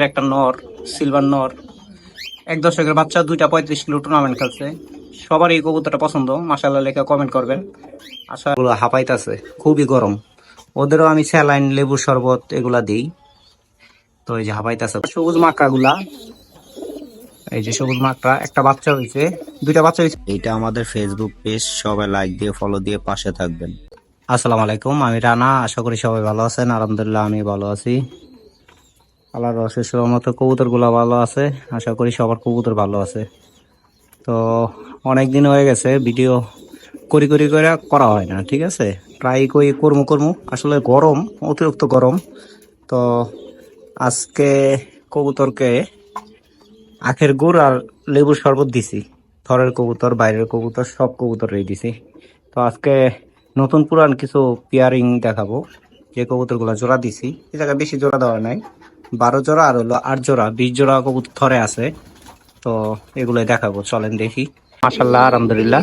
জাতের একটা নর সিলভার নর। এক দশকের বাচ্চা দুইটা পঁয়ত্রিশ কিলো টুর্নামেন্ট খেলছে। সবারই এই কবুতরটা পছন্দ মাসাল্লাহ লেখা কমেন্ট করবেন। আশা এগুলো হাঁপাইতেছে খুবই গরম। ওদেরও আমি স্যালাইন লেবুর শরবত এগুলা দিই। তো এই যে হাঁপাইতেছে। সবুজ মাকড়াগুলা। এই যে সবুজ মাকড়া একটা বাচ্চা হয়েছে দুইটা বাচ্চা হয়েছে এইটা আমাদের ফেসবুক পেজ সবাই লাইক দিয়ে ফলো দিয়ে পাশে থাকবেন। আসসালামু আলাইকুম আমি রানা আশা করি সবাই ভালো আছেন আলহামদুলিল্লাহ আমি ভালো আছি। আল্লাহর মতো কবুতরগুলা ভালো আছে। আশা করি সবার কবুতর ভালো আছে। তো অনেক দিন হয়ে গেছে, ভিডিও করি করি করে করা হয় না, ঠিক আছে? ট্রাই করি কর্ম কর্ম, আসলে গরম, অতিরিক্ত গরম। তো আজকে কবুতরকে আখের গুড় আর লেবুর শরবত দিছি। থরের কবুতর, বাইরের কবুতর, সব কবুতর রেই দিছি। তো আজকে নতুন পুরান কিছু পেয়ারিং দেখাবো। যে কবুতরগুলো জোড়া দিছি, এই জায়গায় বেশি জোড়া দেওয়া নাই। বারো জোড়া আর হলো আট জোড়া, বিশ জোড়া কবুতর থরে আছে। তো এগুলোই দেখাবো, চলেন দেখি। মাসাল্লাহ আলহামদুলিল্লাহ।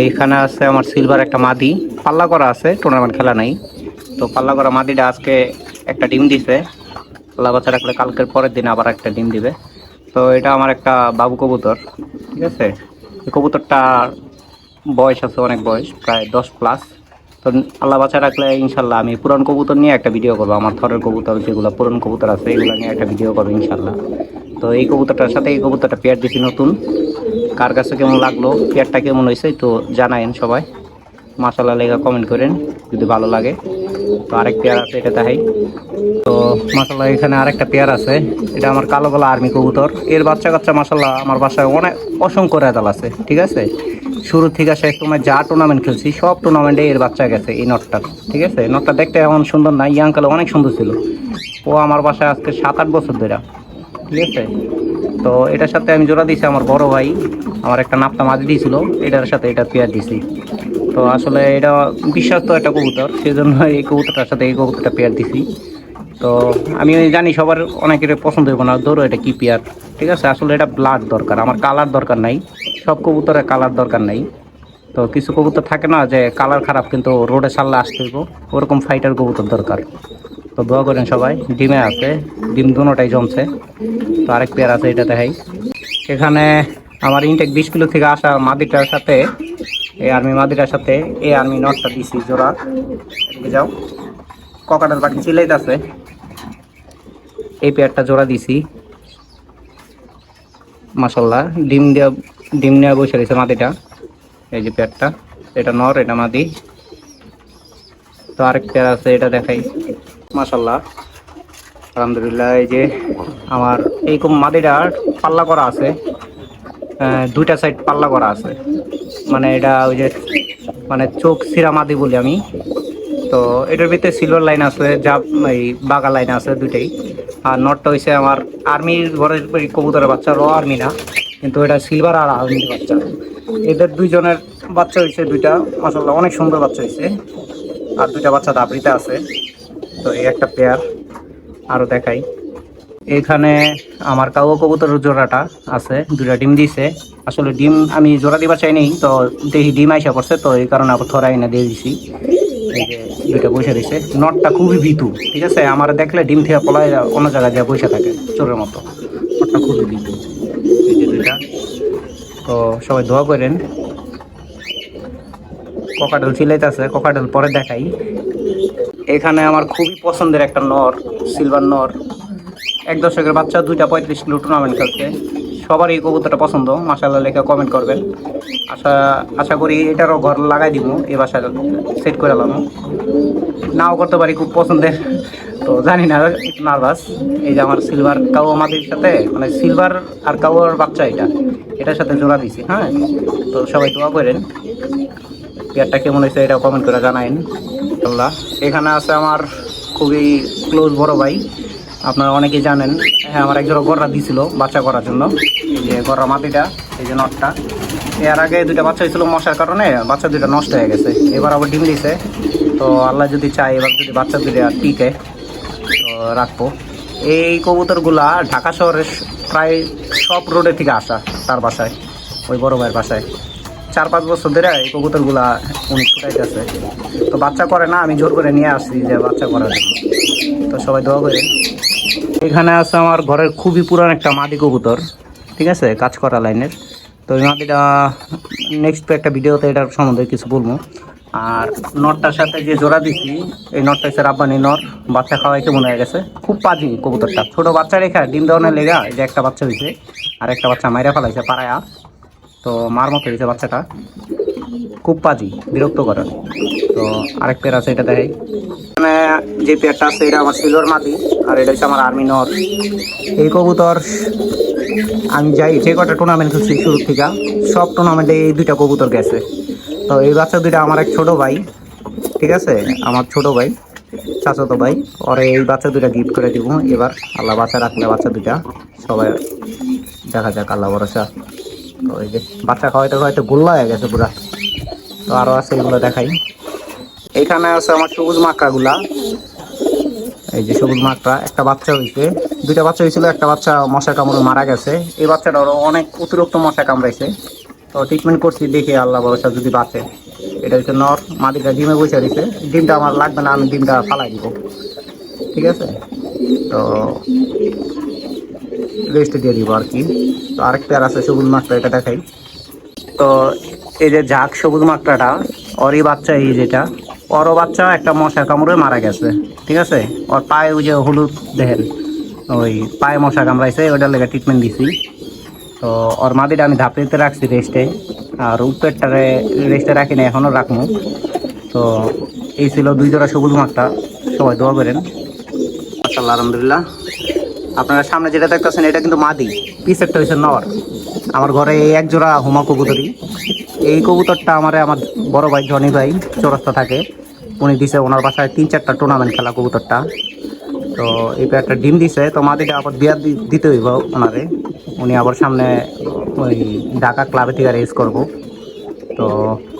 এইখানে আছে আমার সিলভার একটা মাদি। পাল্লা করা আছে টুর্নামেন্ট খেলা নাই। তো পাল্লা করা মাদিটা আজকে একটা ডিম দিছে। পাল্লা বাচ্চা রাখলে কালকের পরের দিন আবার একটা ডিম দিবে। তো এটা আমার একটা বাবু কবুতর, ঠিক আছে? কবুতরটা বয়স আছে অনেক বয়স, প্রায় দশ প্লাস তো আল্লাহ বাচ্চা রাখলে ইনশাল্লাহ আমি পুরান কবুতর নিয়ে একটা ভিডিও করব। আমার থরের কবুতর, যেগুলো পুরান কবুতর আছে, এগুলো নিয়ে একটা ভিডিও করব ইনশাল্লাহ। তো এই কবুতরটার সাথে এই কবুতরটা পেয়ার দিছি নতুন। কার কাছে কেমন লাগল, পেয়ারটা কেমন হয়েছে তো জানায়েন সবাই। মাসাল্লাহ লেখা কমেন্ট করেন, যদি ভালো লাগে। তো আরেক পেয়ার আছে, এটা দেখাই। তো মাসাল্লাহ এখানে আরেকটা পেয়ার আছে। এটা আমার কালো গলা আর্মি কবুতর। এর বাচ্চা কাচ্চা মাসাল্লাহ আমার বাসায় অনেক অসংখ্য রেজাল আছে, ঠিক আছে? শুরু থেকে শেষ সময় যা টুর্নামেন্ট খেলছি, সব টুর্নামেন্টে এর বাচ্চা গেছে এই নটটা, ঠিক আছে? নটটা দেখতে এমন সুন্দর না ইয়াং কালে অনেক সুন্দর ছিল। ও আমার বাসায় আজকে সাত আট বছর ধরে ঠিক আছে? তো এটার সাথে আমি জোড়া দিয়েছি আমার বড় ভাই, আমার একটা নাপটা মাঝে দিয়েছিল, এটার সাথে এটা পেয়ার দিছি তো আসলে এটা বিশ্বাস্ত একটা কবুতর, সেজন্য এই কবুতরটার সাথে এই কবুতরটা পেয়ার দিছি তো আমি জানি সবার অনেকের পছন্দ হইব না, ধরো এটা কি পেয়ার ঠিক আছে? আসলে এটা ব্লাড দরকার, আমার কালার দরকার নাই। সব কবুতরের কালার দরকার নেই। তো কিছু কবুতর থাকে না যে কালার খারাপ, কিন্তু রোডে সারলে আসতে হইব। ওরকম ফাইটার কবুতর দরকার। তো দোয়া করেন সবাই, ডিমে আছে, ডিম দুটাই জমছে। তো আরেক পেয়ার আছে এটা দেখাই এখানে আমার ইনটেক বিশ কিলো থেকে আসা মাদিটার সাথে, এই আর্মি মাদিটার সাথে, এই আর্মি নটটা দিছি, জোড়া। যাও। ককাটার বাকি চিলাইতে আছে এই পেয়ারটা জোড়া দিছি। মাসাল্লাহ ডিম দেওয়া ডিম নেওয়া বসে রয়েছে মাদিটা এই যে পেয়ারটা এটা নর, এটা মাদি তো আরেক পেয়ার আছে, এটা দেখাই। মাসাল্লাহ আলহামদুলিল্লাহ, এই যে আমার এইরকম মাদিটার পাল্লা করা আছে। দুইটা সাইড পাল্লা করা আছে। মানে এটা ওই যে মানে চোখ সিরা মাদি বলি আমি। তো এটার ভিতরে সিলভার লাইন আছে, যা এই বাগা লাইন আছে দুইটাই। আর নটটা হয়েছে আমার আর্মির ঘরের কবুতরের বাচ্চা র আর্মি না। কিন্তু এটা সিলভার আর আর্মির বাচ্চা। এদের দুইজনের বাচ্চা হয়েছে দুইটা মাসাল্লাহ অনেক সুন্দর বাচ্চা হয়েছে আর দুইটা বাচ্চা দাবড়িতে আছে। তো এই একটা পেয়ার আরও দেখাই। এখানে আমার কাউ কবুতরের জোড়াটা আছে দুটা ডিম দিছে। আসলে ডিম আমি জোড়া দিবার চাই নেই, তো দেখি ডিম আইসা পড়ছে, তো এই কারণে আবার থরা এনে দিয়ে দিছি। দুইটা বসে দিছে নটটা খুবই ভিতু, ঠিক আছে? আমার দেখলে ডিম থেকে পলায় অন্য জায়গায় যা বসে থাকে, চোরের মতো। নটটা খুবই ভীতু। তো সবাই দোয়া করেন। কোকাডল সিলাইতে আছে কোকাডল পরে দেখাই। এখানে আমার খুবই পছন্দের একটা নর, সিলভার নর। এক দশকের বাচ্চা, দুইটা পঁয়ত্রিশ কিলো টুর্নামেন্ট খেলছে। সবারই কবুতরটা পছন্দ মাসাল্লাহ লেখা কমেন্ট করবেন। আশা আশা করি এটারও ঘর লাগাই দিব এই বাসায় সেট করে এলাম নাও করতে পারি খুব পছন্দের, তো জানি না নার্ভাস এই যে আমার সিলভার কাউ আমাদের সাথে মানে সিলভার আর কাউর বাচ্চা এটা, এটার সাথে জোড়া দিছি হ্যাঁ? তো সবাই দোয়া করেন। পেয়ারটা কেমন হয়েছে এটা কমেন্ট করে জানাইন আল্লাহ এখানে আছে আমার খুবই ক্লোজ বড় ভাই, আপনারা অনেকেই জানেন হ্যাঁ আমার একজোড়া গররা দিছিল বাচ্চা করার জন্য যে গররা মাটিটা, এই যে নটটা এর আগে দুইটা বাচ্চা হয়েছিল মশার কারণে বাচ্চা দুইটা নষ্ট হয়ে গেছে। এবার আবার ডিম দিছে। তো আল্লাহ যদি চায়, এবার যদি বাচ্চা দুইটা টিকে, তো রাখব। এই কবুতরগুলা ঢাকা শহরের প্রায় সব রোডে থেকে আসা তার বাসায়, ওই বড় ভাইয়ের বাসায়। চার পাঁচ বছর ধরে এই কবুতরগুলা উনি ছুটাইতেছে। তো বাচ্চা করে না, আমি জোর করে নিয়ে আসছি যে বাচ্চা করার জন্য। তো সবাই দোয়া করে এখানে আছে আমার ঘরের খুবই পুরান একটা মাদি কবুতর, ঠিক আছে? কাজ করা লাইনের। তো এই মাদিটা নেক্সট একটা ভিডিওতে এটার সম্বন্ধে কিছু বলব। আর নটটার সাথে যে জোড়া দিছি, এই নটটা হচ্ছে রাব্বানি নট। বাচ্চা খাওয়াই কেমন হয়ে গেছে? খুব পাজি কবুতরটা। ছোট বাচ্চা রেখা, ডিম দেওয়ানের লেগা যে একটা বাচ্চা হয়েছে, আর একটা বাচ্চা মাইরা ফেলাইছে পাড়ায়া তো মার মতো হয়েছে বাচ্চাটা। খুব পাজি বিরক্ত করে তো আরেক পেয়ার আছে এটা দেখাই। এখানে যে পেয়ারটা আছে, এটা আমার সিলভার মাটি, আর এটা হচ্ছে আমার আর্মি নর এই কবুতর আমি যাই, যে কটা টুর্নামেন্ট খেলছি শুরু থেকে, সব টুর্নামেন্টে এই দুইটা কবুতর গেছে। তো এই বাচ্চা দুইটা আমার এক ছোট ভাই, ঠিক আছে? আমার ছোট ভাই, চাচাতো ভাই, ওরে এই বাচ্চা দুইটা গিফট করে দিব। এবার আল্লাহ বাচ্চা রাখলে বাচ্চা দুইটা সবাই দেখা যাক, আল্লাহ ভরসা। তো এই যে বাচ্চা খাওয়াইতে খাওয়াইতে গোল্লা হয়ে গেছে পুরা। তো আরও আছে এগুলো দেখাই। এখানে আছে আমার সবুজ মাকড়াগুলা এই যে সবুজ মাকড়া একটা বাচ্চা হয়েছে দুইটা বাচ্চা হয়েছিল, একটা বাচ্চা মশা কামড়ে মারা গেছে। এই বাচ্চাটারও অনেক অতিরিক্ত মশা কামড়াইছে। তো ট্রিটমেন্ট করছি, দেখি আল্লাহ ভরসা যদি বাঁচে। এটা হচ্ছে নর, মাটিটা ডিমে বসে দিছে। ডিমটা আমার লাগবে না, আমি ডিমটা ফালাই দিব। ঠিক আছে? তো রেস্ট দিয়ে দিব আর কি। তো আরেক পেয়ার আছে, সবুজ মাকড়া এটা দেখাই। তো এই যে ঝাঁক সবুজ মাকড়াটা ওরই বাচ্চা এই যেটা। ওরও বাচ্চা একটা মশা কামড়ে মারা গেছে। ঠিক আছে? ওর পায়ে ওই যে হলুদ দেখেন। ওই পায়ে মশা কামড়াইছে ওটার লেগে ট্রিটমেন্ট দিছি। তো ওর মাদিটা আমি ধাপিতে রাখছি রেস্টে আর উপেরটারে রেস্টে রাখি না এখনও রাখব। তো এই ছিল দুই জোড়া সবুজ মাকড়া সবাই দোয়া করেন। মাশাআল্লাহ, আলহামদুলিল্লাহ। আপনারা সামনে যেটা দেখতেছেন, এটা কিন্তু মাদি। পিসেরটা হয়েছে নর। আমার ঘরে এই এক জোড়া হুমা কবুতরি এই কবুতরটা আমার আমার বড় ভাই জনি ভাই, চৌরাস্তা থাকে। উনি দিছে ওনার বাসায় তিন চারটা টুর্নামেন্ট খেলা কবুতরটা। তো এই একটা ডিম দিছে, তো মাদিটা আবার বিয়া দিতে হইব ওনারে। উনি আবার সামনে ওই ঢাকা ক্লাবে থেকে রেস করব। তো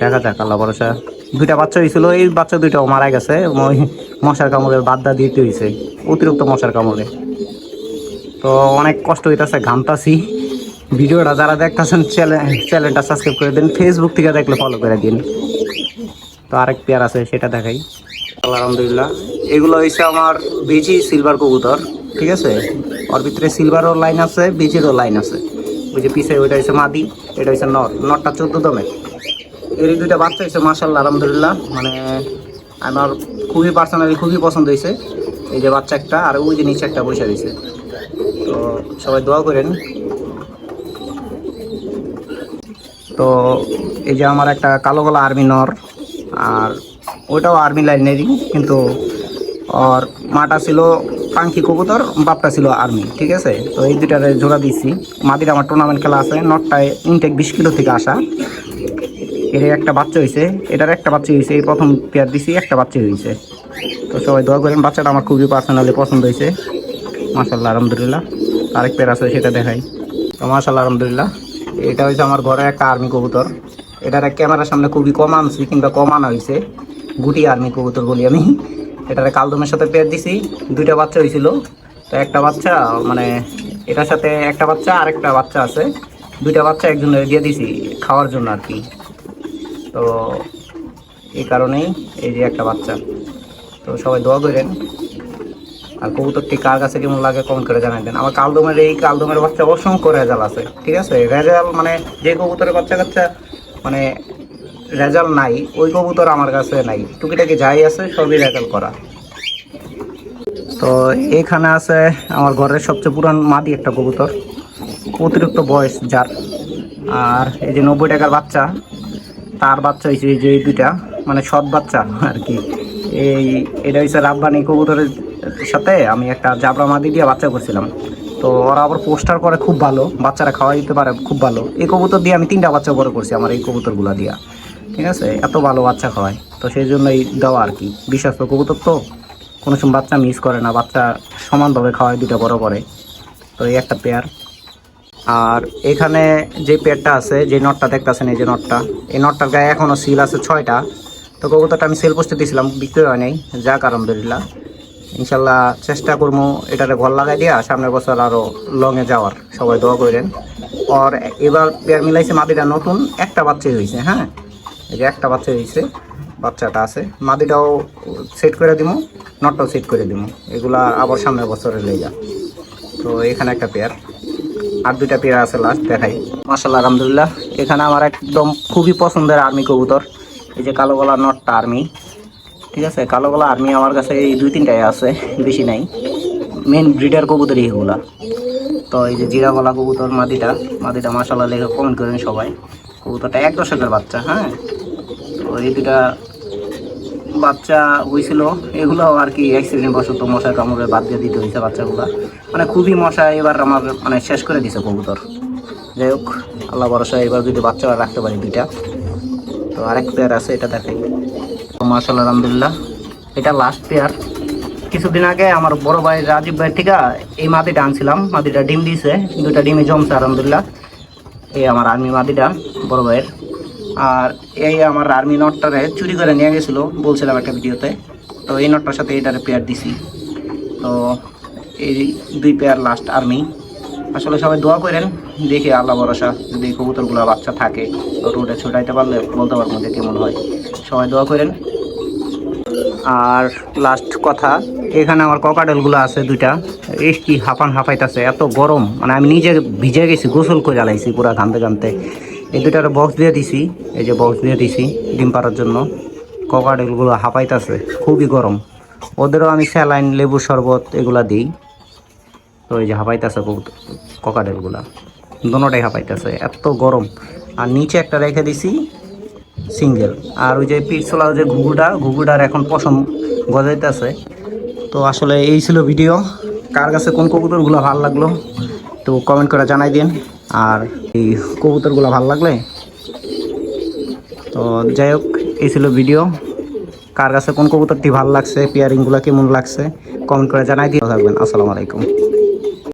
দেখা যাক, আল্লাহ ভরসা। দুইটা বাচ্চা হয়েছিল এই বাচ্চা দুইটাও মারা গেছে। ওই মশার কামড়ে বাদ্দা দিতে হয়েছে অতিরিক্ত মশার কামড়ে। তো অনেক কষ্ট হইতেছে, ঘামতাছি। ভিডিওটা যারা দেখতেছেন চ্যানেলটা সাবস্ক্রাইব করে দিন। ফেসবুক থেকে দেখলে ফলো করে দিন। তো আরেক পেয়ার আছে, সেটা দেখাই। আলহামদুলিল্লাহ। এগুলো হয়েছে আমার বেজি সিলভার কবুতর, ঠিক আছে? ওর ভিতরে সিলভারও লাইন আছে, বেজিরও লাইন আছে। ওই যে পিছে ওইটা হচ্ছে মাদি, এটা হচ্ছে নর। নরটা চোদ্দ দমে এর দুইটা বাচ্চা হয়েছে মাসাল্লাহ আলহামদুলিল্লাহ। মানে আমার খুবই পার্সোনালি খুবই পছন্দ হয়েছে এই যে বাচ্চা একটা, আর ওই যে নিচে একটা বসে দিয়েছে তো সবাই দোয়া করেন। তো এই যে আমার একটা কালো গলা আর্মি নর। আর ওইটাও আর্মি লাইনেরই কিন্তু আর মাটা ছিল পাঙ্কি কবুতর, বাপটা ছিল আর্মি ঠিক আছে? তো এই দুটারে জোড়া দিয়েছি। মাদির আমার টুর্নামেন্ট খেলা আছে, নটটায় ইনটেক বিশ কিলো থেকে আসা। এর একটা বাচ্চা হয়েছে এটার একটা বাচ্চা হয়েছে এই প্রথম পেয়ার দিছি, একটা বাচ্চা হয়েছে তো সবাই দোয়া করেন, বাচ্চাটা আমার খুবই পার্সোনালি পছন্দ হয়েছে মাসাল্লাহ আলহামদুলিল্লাহ। আরেক পেয়ার আছে, সেটা দেখাই। তো মাসাল্লাহ আলহামদুলিল্লাহ। এটা হচ্ছে আমার ঘরে একটা আর্মি কবুতর। এটার ক্যামেরার সামনে খুবই কম আনছি কিংবা কম আনা হয়েছে গুটি আর্মি কবুতর বলি আমি। এটারে কালদমের সাথে পেয়ার দিছি। দুইটা বাচ্চা হয়েছিল তো একটা বাচ্চা মানে এটার সাথে একটা বাচ্চা আর একটা বাচ্চা আছে। দুইটা বাচ্চা একজনের দিয়ে দিছি খাওয়ার জন্য আর কি। তো এই কারণেই এই যে একটা বাচ্চা। তো সবাই দোয়া করেন। আর কবুতরটি কার কাছে কেমন লাগে কমেন্ট করে জানাই দেন। আমার কালদমের এই কালদমের বাচ্চা অসংখ্য রেজাল আছে। ঠিক আছে? রেজাল মানে যে কবুতরের বাচ্চা কাচ্চা মানে রেজাল্ট নাই, ওই কবুতর আমার কাছে নাই। টুকিটাকি যাই আছে, সবই রেজাল্ট করা। তো এখানে আছে আমার ঘরের সবচেয়ে পুরান মাদি একটা কবুতর, অতিরিক্ত বয়স যার। আর এই যে নব্বই টাকার বাচ্চা, তার বাচ্চা হয়েছে এই যে এই দুইটা মানে সৎ বাচ্চা আর কি। এই, এটা হচ্ছে রাব্বানি কবুতরের সাথে আমি একটা জাবরা মাদি দিয়ে বাচ্চা করছিলাম। তো ওরা আবার পোস্টার করে খুব ভালো, বাচ্চারা খাওয়া দিতে পারে খুব ভালো। এই কবুতর দিয়ে আমি তিনটা বাচ্চা বড় করছি আমার এই কবুতরগুলো দিয়া। ঠিক আছে? এত ভালো বাচ্চা খাওয়ায়। তো সেই জন্যই দেওয়া আর কি। বিশ্বাস্ত কবুতর তো, কোনো সময় বাচ্চা মিস করে না, বাচ্চা সমানভাবে খাওয়ায় দুটা বড় করে। তো এই একটা পেয়ার আর এখানে যে পেয়ারটা আছে, যে নটটা দেখতেছেন, এই যে নটটা এই নটটার গায়ে এখনও সিল আছে ছয়টা। তো কবুতরটা আমি সেল পোস্টে দিয়েছিলাম বিক্রি হয় নাই, যাক আলহামদুলিল্লাহ। ইনশাল্লাহ চেষ্টা করব এটারে ঘর লাগাই দিয়া সামনের বছর আরও লংয়ে যাওয়ার। সবাই দোয়া করেন। আর এবার পেয়ার মিলাইছে মাদিটা নতুন, একটা বাচ্চাই হয়েছে হ্যাঁ? এই যে একটা বাচ্চা হয়েছে বাচ্চাটা আছে। মাদিটাও সেট করে দিব নটটাও সেট করে দিব এগুলা আবার সামনের বছরে লয়ে যা তো এখানে একটা পেয়ার। আর দুইটা পেয়ার আছে লাস্ট দেখাই। মাসাল্লাহ আলহামদুলিল্লাহ। এখানে আমার একদম খুবই পছন্দের আর্মি কবুতর। এই যে কালো গলা নটটা আর্মি ঠিক আছে, কালো গলা আর্মি আমার কাছে এই দুই তিনটাই আছে, বেশি নাই। মেন ব্রিডার কবুতরই এগুলা। তো এই যে জিরা গলা কবুতর মাদিটা মাদিটা মাসাল্লাহ লেগে কমেন্ট করেন সবাই। কবুতরটা এক দশকের বাচ্চা হ্যাঁ? তো এই দুটা বাচ্চা হয়েছিল এগুলো আর কি অ্যাক্সিডেন্ট বশত মশার কামড়ে বাদ দিয়ে দিতে হয়েছে বাচ্চাগুলো। মানে খুবই মশা, এবার আমার মানে শেষ করে দিছে কবুতর। যাই হোক, আল্লাহ ভরসা এবার যদি বাচ্চা রাখতে পারি দুইটা। তো আরেক পেয়ার আছে, এটা দেখাই। মাসাল্লাহ আলহামদুলিল্লাহ। এটা লাস্ট পেয়ার কিছুদিন আগে আমার বড় ভাই রাজীব ভাই থেকে এই মাদিটা আনছিলাম। মাদিটা ডিম দিয়েছে। দুটা ডিমে জমছে, আলহামদুলিল্লাহ। এই আমার আর্মি মাদিটা বড় ভাইয়ের। আর এই আমার আর্মি নটটারে চুরি করে নিয়ে গেছিল, বলছিলাম একটা ভিডিওতে। তো এই নটটার সাথে এটারে পেয়ার দিছি। তো এই দুই পেয়ার লাস্ট আর্মি আসলে সবাই দোয়া করেন, দেখি আল্লাহ ভরসা, যদি কবুতরগুলো বাচ্চা থাকে রোডে ছোটাইতে পারলে বলতে পারব যে কেমন হয়। সবাই দোয়া করেন। আর লাস্ট কথা, এখানে আমার ককাটেলগুলো আছে দুইটা। এই কি হাঁপান হাঁপাইতেছে, এত গরম। মানে আমি নিজে ভিজে গেছি, গোসল করে জ্বালাইছি পুরা ঘামতে ঘামতে। এই দুটার বক্স দিয়ে দিছি, এই যে বক্স দিয়ে দিছি ডিম পাড়ার জন্য। ককাটেলগুলো হাঁপাইতেছে, খুবই গরম। ওদেরও আমি স্যালাইন, লেবু শরবত এগুলা দিই। তো এই যে হাঁপাইতেছে ককাটেলগুলা দোনোটাই হাঁপাইতেছে, এত গরম। আর নিচে একটা রেখে দিছি সিঙ্গেল। আর ওই যে পিছলা যে ঘুঘুটা, ঘুঘুটার এখন পশম গজাইতেছে। তো আসলে এই ছিল ভিডিও। কার কাছে কোন কবুতরগুলো ভালো লাগল তো কমেন্ট করে জানাই দিন। আর এই কবুতরগুলো ভালো লাগলে? তো যাই হোক, এই ছিল ভিডিও। কার কাছে কোন কবুতরটি ভালো লাগছে পেয়ারিংগুলো কেমন লাগছে কমেন্ট করে জানাই দিয়ে থাকবেন। আসসালামু আলাইকুম।